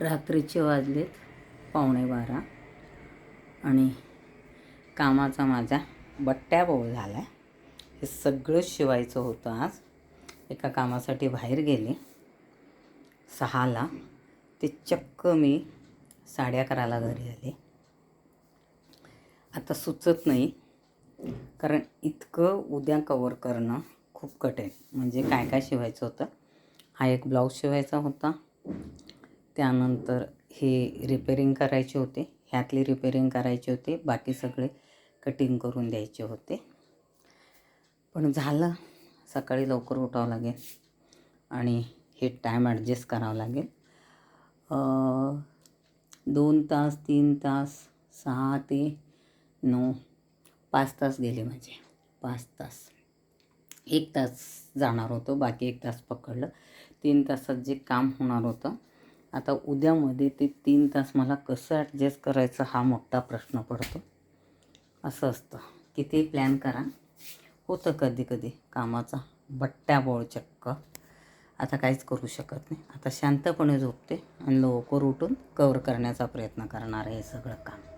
रात्रीचे वाजलेत पावणे बारा. आणि कामाचा माझा बट्ट्या झाला आहे हे सगळं शिवायचं होतं आज. एका कामासाठी बाहेर गेले. सहाला ते चक्क मी साडे अकराला घरी आले. आता सुचत नाही कारण इतकं उद्या कवर करणं खूप कठीण. म्हणजे काय काय शिवायचं होतं? हा एक ब्लाऊज शिवायचा होता. त्यानंतर हे रिपेरिंग करायचे होते. ह्यातली रिपेरिंग करायचे होते. बाकी सगळे कटिंग करून द्यायचे होते. पण झालं. सकाळी लवकर उठावं लागेल. आणि हे टाईम ॲडजस्ट करावं लागेल. दोन तास तीन तास सहा ते नऊ पाच तास गेले माझे. पाच तास. एक तास जाणार होतो. बाकी एक तास पकडलं. तीन तासात जे काम होणार होतं आता उद्यामध्ये ते तीन तास मला कसं ॲडजस्ट करायचं हा मोठा प्रश्न पडतो. असं असतं. किती प्लॅन करा. होतं कधी कधी कामाचा. बट्ट्या बोळ चक्क. आता काहीच करू शकत नाही. आता शांतपणे झोपते आणि लवकर उठून कवर करण्याचा प्रयत्न करणार आहे हे सगळं काम.